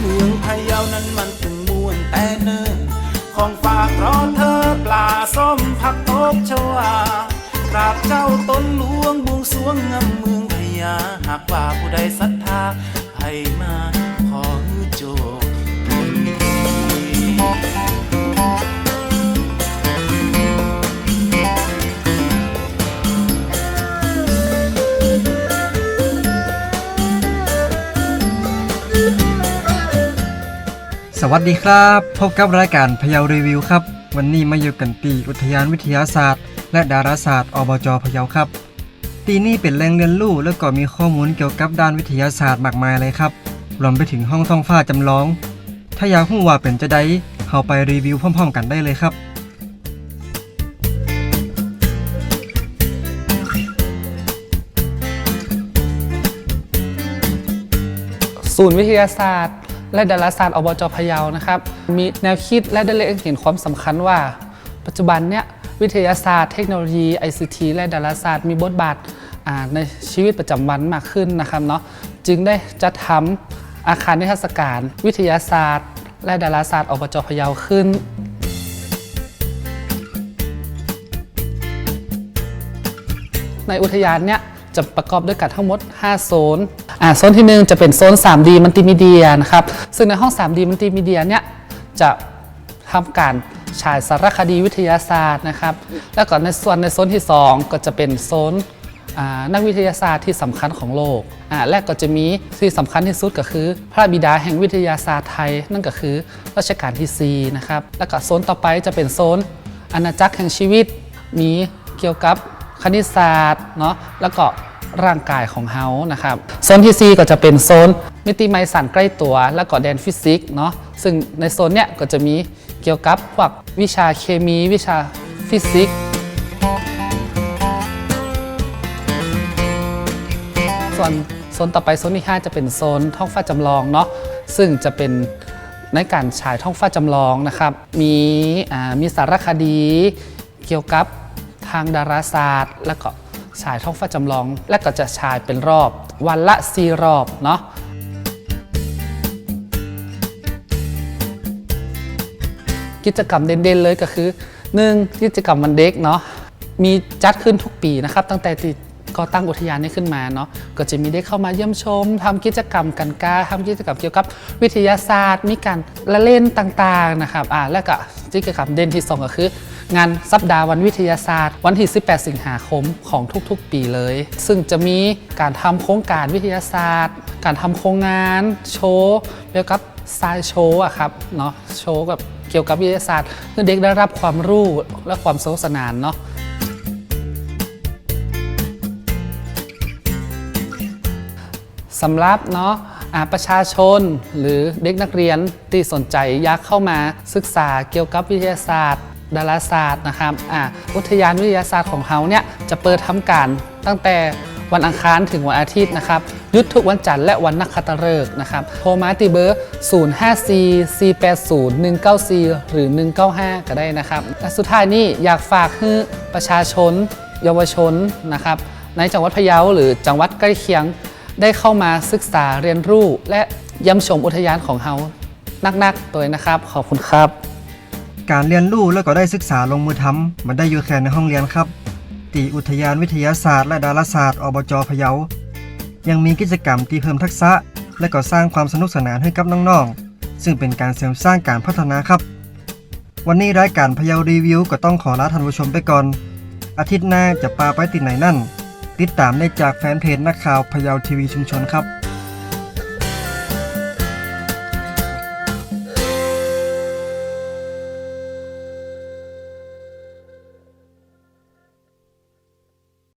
เมืองพะเยานั้นมันถึงมวนแต่เนิ่นของฝากรอเธอปลาส้มผักตบชวากราบเจ้าต้นหลวงบวงสรวงงำเมืองพะยาหากว่าผู้ใดศรัทธาให้มา สวัสดีครับ พบกับรายการพยารีวิวครับ วันนี้มาอยู่กันตีอุทยานวิทยาศาสตร์ และดาราศาสตร์อบจพะเยาครับ ตีนี้เป็นแหล่งเรียนรู้แล้วก็มีข้อมูลเกี่ยวกับด้านวิทยาศาสตร์มากมายเลยครับรวมไปถึงห้องท้องฟ้าจำลอง ถ้าอยากรู้ว่าเป็นจะได้เข้าไปรีวิวพร้อมๆกันได้เลยครับศูนย์วิทยาศาสตร์ และดาราศาสตร์อบจพะเยานะครับ มีแนวคิดและได้เล็งเห็นความสำคัญว่า ปัจจุบันเนี่ยวิทยาศาสตร์เทคโนโลยี ICT และดาราศาสตร์มีบทบาทในชีวิตประจำวันมากขึ้นนะครับเนาะจึงได้จัดทำอาคารนิทรรศการ วิทยาศาสตร์ และดาราศาสตร์อบจพะเยาขึ้นในอุทยานเนี่ย จะประกอบด้วยกันทั้งหมด 5 โซนอ่าโซนที่ 1 จะเป็นโซน 3D มัลติมีเดียนะครับ ซึ่งในห้อง 3D มัลติมีเดียเนี่ยจะทำการฉายสารคดีวิทยาศาสตร์นะครับ แล้วก็ในส่วนในโซนที่ 2 ก็จะเป็นโซนอ่านักวิทยาศาสตร์ที่สำคัญของโลกอ่าและก็จะมีที่สำคัญที่สุดก็คือ พระบิดาแห่งวิทยาศาสตร์ไทย นั่นก็คือรัชกาลที่4นะครับ แล้วก็โซนต่อไปจะเป็นโซนอาณาจักรแห่งชีวิต มีเกี่ยวกับ คณิตศาสตร์เนาะแล้วก็ร่างกายของเฮานะครับโซนที่ 4 ก็จะเป็นโซนมิติไมสันใกล้ตัว แล้วก็แดนฟิสิกส์เนาะซึ่งในโซนเนี้ยก็จะมีเกี่ยวกับพวกวิชาเคมีวิชาฟิสิกส์ส่วนโซนต่อไปโซนที่ 5 จะเป็นโซนท้องฟ้าจำลองเนาะซึ่งจะเป็นในการฉายท้องฟ้าจำลองนะครับ มีอ่ามีสารคดีเกี่ยวกับ ทางดาราศาสตร์ แล้วก็ฉายท้องฟ้าจำลอง และก็จะฉายเป็นรอบ วันละสี่รอบเนาะกิจกรรมเด่นๆเลยก็คือ 1. กิจกรรมวันเด็กเนาะมีจัดขึ้นทุกปีนะครับ ตั้งแต่ที่ก่อตั้งอุทยานนี้ขึ้นมาเนาะก็จะมีได้เข้ามาเยี่ยมชมทำกิจกรรมกันกาทำกิจกรรมเกี่ยวกับวิทยาศาสตร์ มีการละเล่นต่างๆนะครับอ่าและก็กิจกรรมเด่นที่สองก็คือ งานสัปดาห์วันวิทยาศาสตร์ วันที่ 18 สิงหาคมของทุกๆ ปีเลย ซึ่งจะมีการทำโครงการวิทยาศาสตร์ การทำโครงงาน โชว์เกี่ยวกับสายโชว์อะครับเนาะโชว์กับเกี่ยวกับวิทยาศาสตร์เพื่อเด็กได้รับความรู้และความสนุกสนานเนาะสำหรับเนาะประชาชนหรือเด็กนักเรียนที่สนใจอยากเข้ามาศึกษาเกี่ยวกับวิทยาศาสตร์ ดาราศาสตร์นะครับอ่าอุทยานวิทยาศาสตร์ของเขาเนี่ยจะเปิดทำการตั้งแต่วันอังคารถึงวันอาทิตย์นะครับยุดทุกวันจันทร์และวันนักขัตฤกษ์นะครับโทรมาตีเบอร์ 054 480 194 หรือ 195 ก็ได้นะครับและสุดท้ายนี้อยากฝากให้ประชาชน เยาวชนนะครับในจังหวัดพะเยาหรือจังหวัดใกล้เคียงได้เข้ามาศึกษาเรียนรู้ และยี่ยมชมอุทยานของเฮานักๆตัวนะครับ ขอบคุณครับ การเรียนรู้แล้วก็ได้ศึกษาลงมือทำมันได้อยู่แค่ในห้องเรียนครับ ตีอุทยานวิทยาศาสตร์และดาราศาสตร์อบจพะเยา ยังมีกิจกรรมที่เพิ่มทักษะ และก็สร้างความสนุกสนานให้กับน้องๆ ซึ่งเป็นการเสริมสร้างการพัฒนาครับ วันนี้รายการพะเยารีวิว ก็ต้องขอลาท่านผู้ชมไปก่อน อาทิตย์หน้าจะปาไปติดไหนนั่น ติดตามได้จากแฟนเพจนักข่าวพะเยาทีวีชุมชนครับ